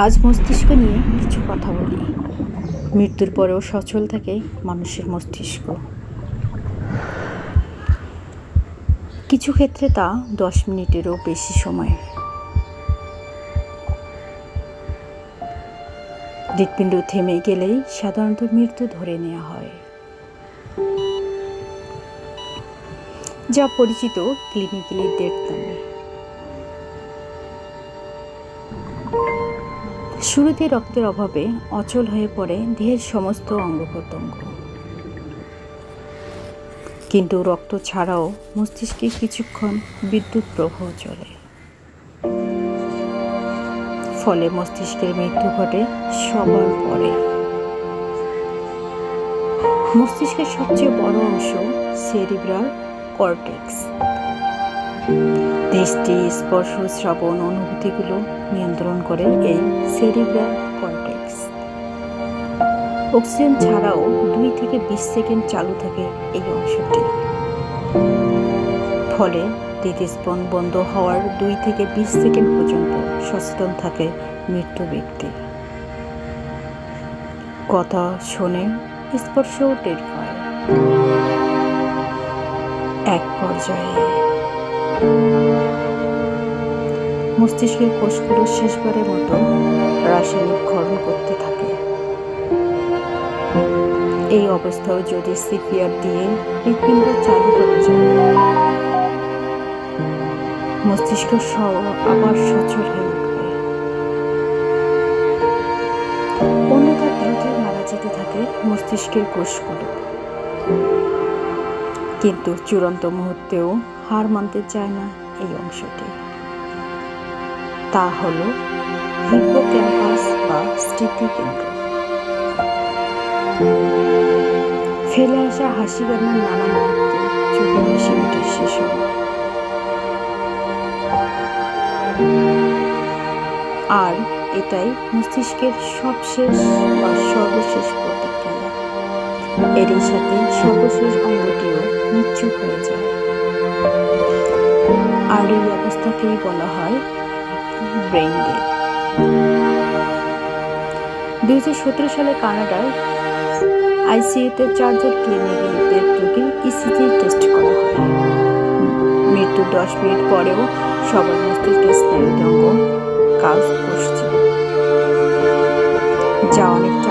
আজ মস্তিষ্ক নিয়ে কিছু কথা বলি। মৃত্যুর পরেও সচল থাকে মানুষের মস্তিষ্ক। কিছু ক্ষেত্রে তা দশ মিনিটেরও বেশি সময়। হৃৎপিণ্ড থেমে গেলেই সাধারণত মৃত্যু ধরে নেওয়া হয়। যা পরিচিত ক্লিনিক্যালি ডেথ শুরুতে রক্তের অভাবে অচল হয়ে পড়ে দেহের সমস্ত অঙ্গ প্রত্যঙ্গ কিন্তু রক্ত ছাড়াও মস্তিষ্কে কিছুক্ষণ বিদ্যুৎ প্রবাহ চলে। ফলে মস্তিষ্কের মৃত্যু ঘটে সবার পরে। মস্তিষ্কের সবচেয়ে বড় অংশ সেরিব্রাল কর্টেক্স। দৃষ্টি, স্পর্শ, শ্রবণ অনুভূতিগুলো নিয়ন্ত্রণ করে এই সেরিব্রাল কর্টেক্স। অক্সিজেন ছাড়াও দুই থেকে বিশ সেকেন্ড চালু থাকে এই অংশটি। ফলে হৃদস্পন বন্ধ হওয়ার দুই থেকে বিশ সেকেন্ড পর্যন্ত সচেতন থাকে মৃত্যু ব্যক্তি। কথা শোনে স্পর্শও টের পায়। এক পর্যায়ে মস্তিষ্কের কোষগুলো শেষবারের মতো রাসায়নিক ক্ষরণ করতে থাকে। এই অবস্থাও যদি সিপিআর দিয়ে হৃৎপিণ্ড চালু করা যায়। মস্তিষ্ক সহ আবার সচল হয়ে উঠবে। অন্যথা দ্রুত মারা যেতে থাকে মস্তিষ্কের কোষগুলো। কিন্তু চূড়ান্ত মুহূর্তেও হার মানতে চায় না এই অংশটি। তা হল হিপোক্যাম্পাস বা স্মৃতিকেন্দ্র ফেলে আসা হাসি কান্নার নানা মুহূর্তে চোখে হাসি শেষ হয় আর এটাই মস্তিষ্কের সবশেষ বা সর্বশেষ প্রতিক্রিয়া। এরই সাথে সর্বশেষ অঙ্গটিও নিশ্চুপ হয়ে যায়। আর এই অবস্থাকেই বলা হয় ব্রেন ডে সতেরো সালে কানাডার আইসিইউতে চারজন ক্লিনিকের রোগীর ইসিজি টেস্ট করা হয়। মৃত্যুর দশ মিনিট পরেও সবার মস্তিষ্কের স্নায়ুতঙ্গ কাজ করছে। যা অনেকটা